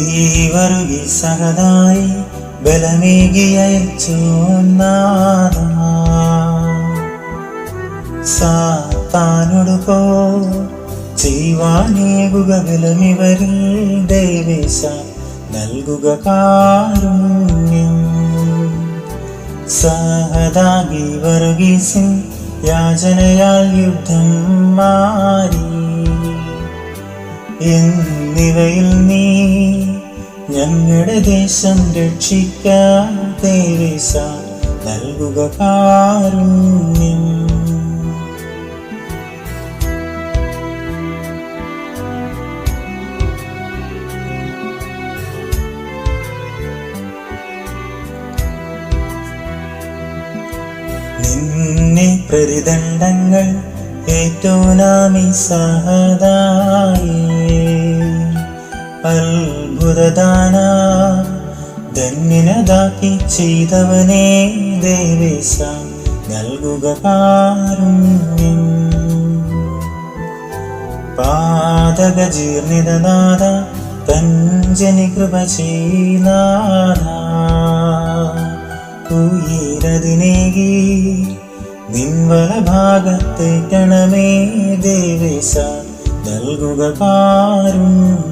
ഈ വരുകി സഹതായി ബലമേകി അയച്ചു നാദാ. സാത്താനോട് പോ ചെയ്യുവാനേകുക ബലമിവരിൽ ദേവേശ നൽകുക കാരുണ്യം സഹതാകി വർഗീസും യാചനയാൽ യുദ്ധം മാറി എന്നിവയിൽ നീ ഞങ്ങളുടെ ദേശം രക്ഷിക്കാൻ ദേവേശ നൽകുക കാരുണ്യം. നിന്നെ പ്രതിദണ്ഡങ്ങൾ ഏറ്റവും നാമി സഹതായേ അത്ഭുതദാന ധന്യനതാക്കി ചെയ്തവനേ ദേവേശ നൽകുക കാരുണ്യം. പാതക ജീർണിതനാഥ തഞ്ജനി കൃപ ചെയ്നാഥ. ഉയരതിനേകി നിൻവല ഭാഗത്തേക്കണമേ ദേവേശ നൽകുക കാരുണ്യം.